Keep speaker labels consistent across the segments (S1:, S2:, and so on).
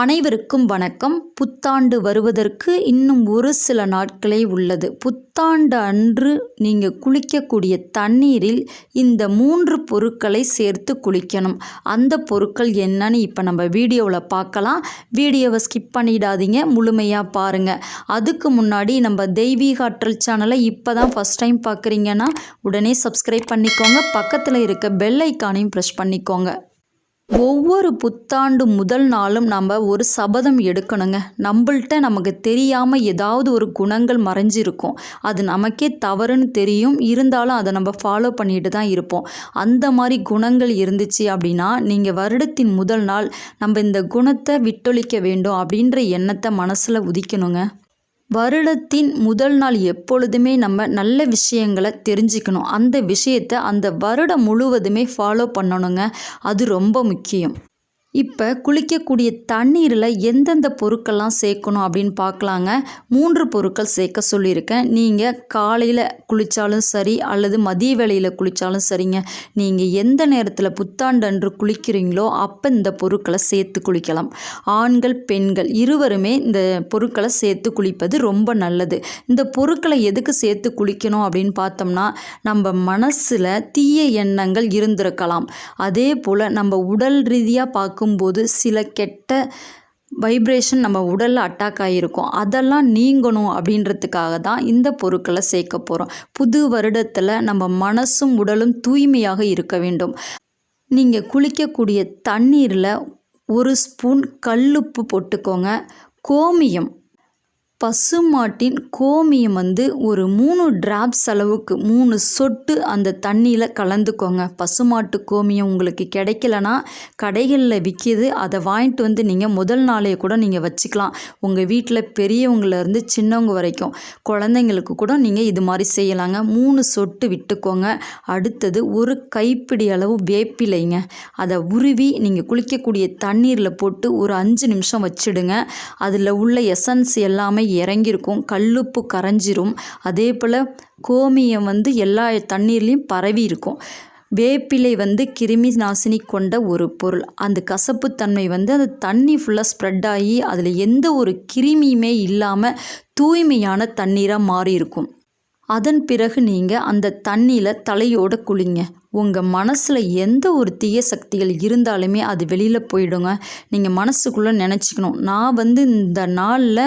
S1: அனைவருக்கும் வணக்கம். புத்தாண்டு வருவதற்கு இன்னும் ஒரு சில நாட்களே உள்ளது. புத்தாண்டு அன்று நீங்கள் குளிக்கக்கூடிய தண்ணீரில் இந்த மூன்று பொருட்களை சேர்த்து குளிக்கணும். அந்த பொருட்கள் என்னன்னு இப்போ நம்ம வீடியோவில் பார்க்கலாம். வீடியோவை ஸ்கிப் பண்ணிடாதீங்க. முழுமையாக பாருங்கள் அதுக்கு முன்னாடி நம்ம தெய்வீக ஆற்றல் சேனலை இப்போ தான் ஃபஸ்ட் டைம் பார்க்குறீங்கன்னா உடனே சப்ஸ்கிரைப் பண்ணிக்கோங்க. பக்கத்தில் இருக்க பெல் ஐக்கானையும் ப்ரெஸ் பண்ணிக்கோங்க. ஒவ்வொரு புத்தாண்டு முதல் நாளும் நம்ம ஒரு சபதம் எடுக்கணுங்க. நம்மள்ட்ட நமக்கு தெரியாமல் ஏதாவது ஒரு குணங்கள் மறைஞ்சிருக்கும். அது நமக்கே தவறுன்னு தெரியும். இருந்தாலும் அதை நம்ம ஃபாலோ பண்ணிட்டு தான் இருப்போம். அந்த மாதிரி குணங்கள் இருந்துச்சு அப்படின்னா நீங்கள் வருடத்தின் முதல் நாள் நம்ம இந்த குணத்தை விட்டொழிக்க வேண்டும் அப்படின்ற எண்ணத்தை மனசில் உதிக்கணுங்க. வருடத்தின் முதல் நாள் எப்பொழுதுமே நம்ம நல்ல விஷயங்களை தெரிஞ்சுக்கணும். அந்த விஷயத்தை அந்த வருடம் முழுவதுமே ஃபாலோ பண்ணணுங்க. அது ரொம்ப முக்கியம். இப்போ குளிக்கக்கூடிய தண்ணீரில் எந்தெந்த பொருட்கள்லாம் சேர்க்கணும் அப்படின்னு பார்க்கலாங்க. மூன்று பொருட்கள் சேர்க்க சொல்லியிருக்கேன். நீங்கள் காலையில் குளித்தாலும் சரி அல்லது மதிய வேளையில் குளித்தாலும் சரிங்க. நீங்கள் எந்த நேரத்தில் புத்தாண்டு அன்று குளிக்கிறீங்களோ அப்போ இந்த பொருட்களை சேர்த்து குளிக்கலாம். ஆண்கள் பெண்கள் இருவருமே இந்த பொருட்களை சேர்த்து குளிப்பது ரொம்ப நல்லது. இந்த பொருட்களை எதுக்கு சேர்த்து குளிக்கணும் அப்படின்னு பார்த்தோம்னா நம்ம மனசில் தீய எண்ணங்கள் இருந்திருக்கலாம். அதே போல் நம்ம உடல் ரீதியாக பார்க்க இருக்கும்போது சில கெட்ட வைப்ரேஷன் நம்ம உடலில் அட்டாக் ஆகியிருக்கும் அதெல்லாம் நீங்கணும் அப்படின்றதுக்காக தான் இந்த பொருட்களை சேர்க்க போகிறோம் புது வருடத்தில் நம்ம மனசும் உடலும் தூய்மையாக இருக்க வேண்டும். நீங்கள் குளிக்கக்கூடிய தண்ணீரில் ஒரு ஸ்பூன் கல்லுப்பு போட்டுக்கோங்க. கோமியம். பசுமாட்டின் கோமியம் வந்து ஒரு மூணு டிராப்ஸ் அளவுக்கு மூணு சொட்டு அந்த தண்ணியில் கலந்துக்கோங்க. பசுமாட்டு கோமியம் உங்களுக்கு கிடைக்கலனா கடைகளில் விற்கிது அதை வாங்கிட்டு வந்து நீங்கள் முதல் நாளே கூட நீங்கள் வச்சுக்கலாம். உங்கள் வீட்டில் பெரியவங்கலேருந்து சின்னவங்க வரைக்கும் குழந்தைங்களுக்கு கூட நீங்கள் இது மாதிரி செய்யலாங்க. மூணு சொட்டு விட்டுக்கோங்க. அடுத்தது ஒரு கைப்பிடி அளவு வேப்பிலைங்க. அதை உருவி நீங்கள் குளிக்கக்கூடிய தண்ணீரில் போட்டு ஒரு அஞ்சு நிமிஷம் வச்சுடுங்க. அதில் உள்ள எசன்ஸ் எல்லாமே இறங்கியிருக்கும் கல்லுப்பு கரைஞ்சிரும். அதே போல் கோமியம் வந்து எல்லா தண்ணீர்லேயும் பரவி இருக்கும் வேப்பிலை வந்து கிருமி நாசினி கொண்ட ஒரு பொருள். அந்த கசப்புத்தன்மை வந்து அந்த தண்ணி ஃபுல்லாக ஸ்ப்ரெட் ஆகி அதில் எந்த ஒரு கிருமியுமே இல்லாமல் தூய்மையான தண்ணீராக மாறி இருக்கும் அதன் பிறகு நீங்கள் அந்த தண்ணியில் தலையோடு குளிங்க. உங்கள் மனசில் எந்த ஒரு தீய சக்திகள் இருந்தாலுமே அது வெளியில் போயிடுங்க. நீங்கள் மனசுக்குள்ளே நினச்சிக்கணும். நான் வந்து இந்த நாளில்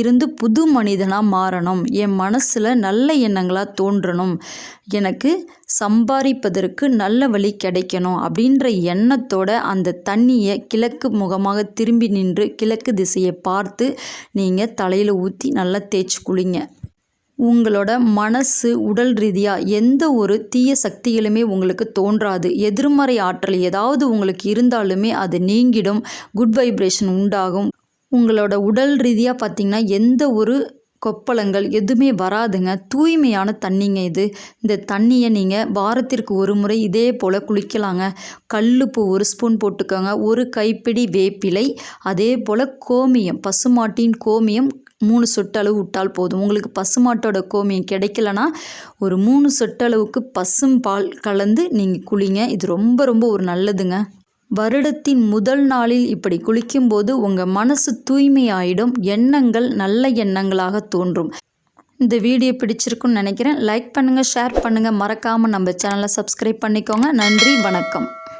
S1: இருந்து புது மனிதனாக மாறணும். என் மனசில் நல்ல எண்ணங்களாக தோன்றணும். எனக்கு சம்பாதிப்பதற்கு நல்ல வழி கிடைக்கணும் அப்படின்ற எண்ணத்தோட அந்த தண்ணியை கிழக்கு முகமாக திரும்பி நின்று கிழக்கு திசையை பார்த்து நீங்கள் தலையில் ஊற்றி நல்லா தேய்ச்சி குளிங்க. உங்களோட மனசு உடல் ரீதியாக எந்த ஒரு தீய சக்திகளுமே உங்களுக்கு தோன்றாது. எதிர்மறை ஆற்றல் ஏதாவது உங்களுக்கு இருந்தாலுமே அது நீங்கிடும். குட் வைப்ரேஷன் உண்டாகும். உங்களோட உடல் ரீதியாக பார்த்திங்கன்னா எந்த ஒரு கொப்பளங்கள் எதுவுமே வராதுங்க. தூய்மையான தண்ணிங்க இது. இந்த தண்ணியை நீங்கள் வாரத்திற்கு ஒரு முறை இதே போல் குளிக்கலாங்க. கல்லுப்பு ஒரு ஸ்பூன் போட்டுக்கோங்க. ஒரு கைப்பிடி வேப்பிலை அதே போல் கோமியம் பசுமாட்டின் கோமியம் மூணு சொட்டளவு விட்டால் போதும். உங்களுக்கு பசுமாட்டோட கோமியம் கிடைக்கலனா ஒரு மூணு சொட்டளவுக்கு பசும் பால் கலந்து நீங்கள் குளிங்க. இது ரொம்ப ரொம்ப ஒரு நல்லதுங்க. வருடத்தின் முதல் நாளில் இப்படி குளிக்கும்போது உங்கள் மனசு தூய்மையாயிடும். எண்ணங்கள் நல்ல எண்ணங்களாக தோன்றும். இந்த வீடியோ பிடிச்சிருக்குன்னு நினைக்கிறேன். லைக் பண்ணுங்கள் ஷேர் பண்ணுங்கள் மறக்காமல் நம்ம சேனலை சப்ஸ்கிரைப் பண்ணிக்கோங்க. நன்றி வணக்கம்.